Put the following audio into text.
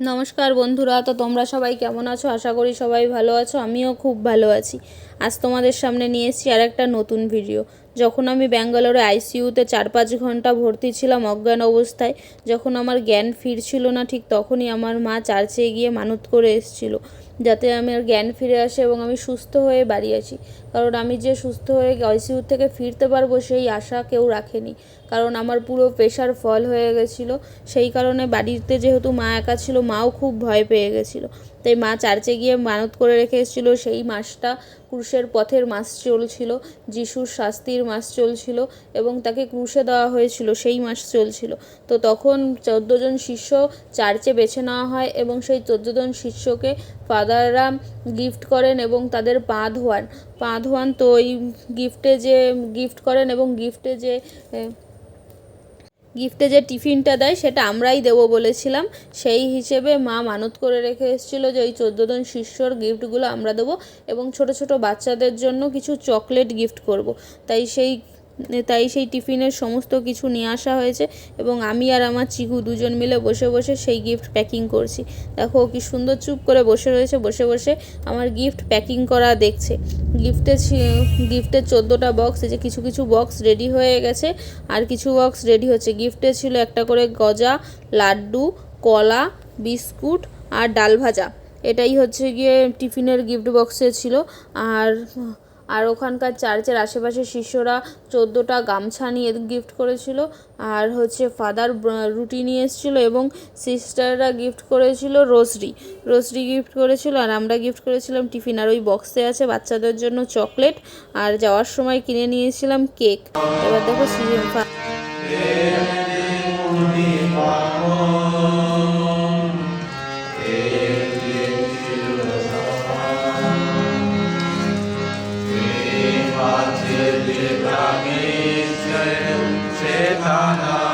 নমস্কার বন্ধুরা, তো তোমরা সবাই কেমন আছো? আশা করি সবাই ভালো আছো, আমিও খুব ভালো আছি। আজ তোমাদের সামনে নিয়ে এসেছি আর একটা নতুন ভিডিও যখন আমি ব্যাঙ্গালোরে আইসিইউতে চার পাঁচ ঘণ্টা ভর্তি ছিলাম অজ্ঞান অবস্থায়, যখন আমার জ্ঞান ফিরছিল না ঠিক তখনই আমার মা চার্চে গিয়ে মানত করে এসেছিল, যাতে আমার জ্ঞান ফিরে আসে এবং আমি সুস্থ হয়ে বাড়ি আসি। কারণ আমি যে সুস্থ হয়ে আইসিইউ থেকে ফিরতে পারব সেই আশা কেউ রাখেনি। কারণ আমার পুরো প্রেশার ফল হয়ে গেছিল। সেই কারণে বাড়িতে যেহেতু মা একা ছিল, মাও খুব ভয় পেয়ে গেছিল। তাই মা চার্চে গিয়ে মানত করে রেখে এসেছিল। সেই মাসটা ক্রুশের পথের মাস চলছিল, যিশুর শাস্তির মাস চলছিল এবং তাকে ক্রুশে দেওয়া হয়েছিল, সেই মাস চলছিল। তো তখন চোদ্দ জন শিষ্য চার্চে বেছে নেওয়া হয় এবং সেই চোদ্দ জন শিষ্যকে ফাদাররা গিফট করেন এবং তাদের পা ধোয়ান পা ধোয়ান তো ওই গিফটে যে গিফট করেন এবং গিফটে যে গিফটে যে টিফিনটা দেয় সেটা আমরাই দেবো বলেছিলাম। সেই হিসেবে মা মানত করে রেখে এসেছিল যে ওই চোদ্দ জন শিষ্যর গিফটগুলো আমরা দেবো এবং ছোট ছোট বাচ্চাদের জন্য কিছু চকলেট গিফট করব। তাই সেই তাই সেই টিফিনের সমস্ত কিছু নিয়ে আসা হয়েছে এবং আমি আর আমার চিকু দুজন মিলে বসে বসে সেই গিফট প্যাকিং করছি। দেখো কি সুন্দর চুপ করে বসে রয়েছে, বসে বসে আমার গিফট প্যাকিং করা দেখছে। গিফটে গিফটের চোদ্দোটা বক্স যে কিছু কিছু বক্স রেডি হয়ে গেছে আর কিছু বক্স রেডি হচ্ছে। গিফটে ছিল একটা করে গজা, লাড্ডু, কলা, বিস্কুট আর ডাল ভাজা। এটাই হচ্ছে গিয়ে টিফিনের গিফট বক্সে ছিল। আর আর ওখানকার চার্চের আশেপাশে শিষ্যরা চোদ্দোটা গামছা নিয়ে গিফট করেছিল আর হচ্ছে ফাদার রুটি নিয়ে এসেছিল এবং সিস্টাররা গিফট করেছিল রোসরি রোসরি গিফট করেছিল আর আমরা গিফট করেছিলাম টিফিন আর ওই বক্সে আছে বাচ্চাদের জন্য চকলেট আর যাওয়ার সময় কিনে নিয়েছিলাম কেক। এবার দেখো সি- Israel, Shetanah.